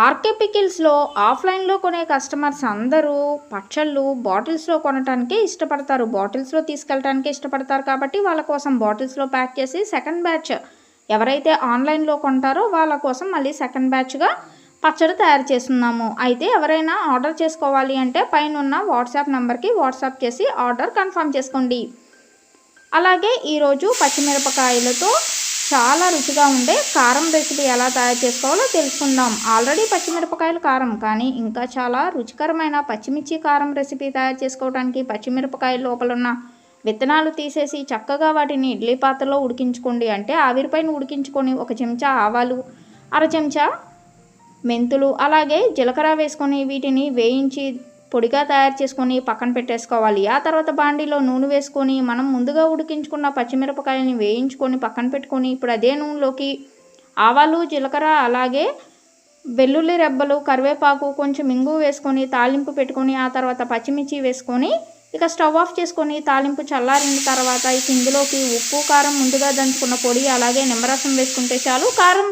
RK పికిల్స్లో ఆఫ్లైన్లో కొనే customers అందరూ పచ్చళ్ళు బాటిల్స్లో కొనటానికే ఇష్టపడతారు. బాటిల్స్లో తీసుకెళ్ళటానికే ఇష్టపడతారు కాబట్టి వాళ్ళ కోసం బాటిల్స్లో ప్యాక్ చేసి సెకండ్ బ్యాచ్ ఎవరైతే ఆన్లైన్లో కొంటారో వాళ్ళ కోసం మళ్ళీ సెకండ్ బ్యాచ్గా పచ్చడి తయారు చేస్తున్నాము. అయితే ఎవరైనా ఆర్డర్ చేసుకోవాలి అంటే పైన ఉన్న వాట్సాప్ నెంబర్కి వాట్సాప్ చేసి ఆర్డర్ కన్ఫర్మ్ చేసుకోండి. అలాగే ఈరోజు పచ్చిమిరపకాయలతో చాలా రుచిగా ఉండే కారం రెసిపీ ఎలా తయారు చేసుకోవాలో తెలుసుకుందాం. ఆల్రెడీ పచ్చిమిరపకాయలు కారం కానీ ఇంకా చాలా రుచికరమైన పచ్చిమిర్చి కారం రెసిపీ తయారు చేసుకోవడానికి పచ్చిమిరపకాయల లోపల ఉన్న విత్తనాలు తీసేసి చక్కగా వాటిని ఇడ్లీ పాత్రలో ఉడికించుకోండి. అంటే ఆవిరిపైన ఉడికించుకొని ఒక చెంచా ఆవాలు అర చెంచా మెంతులు అలాగే జీలకర్ర వేసుకొని వీటిని వేయించి పొడిగా తయారు చేసుకొని పక్కన పెట్టేసుకోవాలి. ఆ తర్వాత బాండీలో నూనె వేసుకొని మనం ముందుగా ఉడికించుకున్న పచ్చిమిరపకాయలని వేయించుకొని పక్కన పెట్టుకొని ఇప్పుడు అదే నూనెలోకి ఆవాలు జీలకర్ర అలాగే వెల్లుల్లి రెబ్బలు కరివేపాకు కొంచెం ఇంగు వేసుకొని తాలింపు పెట్టుకొని ఆ తర్వాత పచ్చిమిర్చి వేసుకొని ఇక స్టవ్ ఆఫ్ చేసుకొని తాలింపు చల్లారిన తర్వాత ఇక ఇందులోకి ఉప్పు కారం ముందుగా దంచుకున్న పొడి అలాగే నిమ్మరసం వేసుకుంటే చాలు. కారం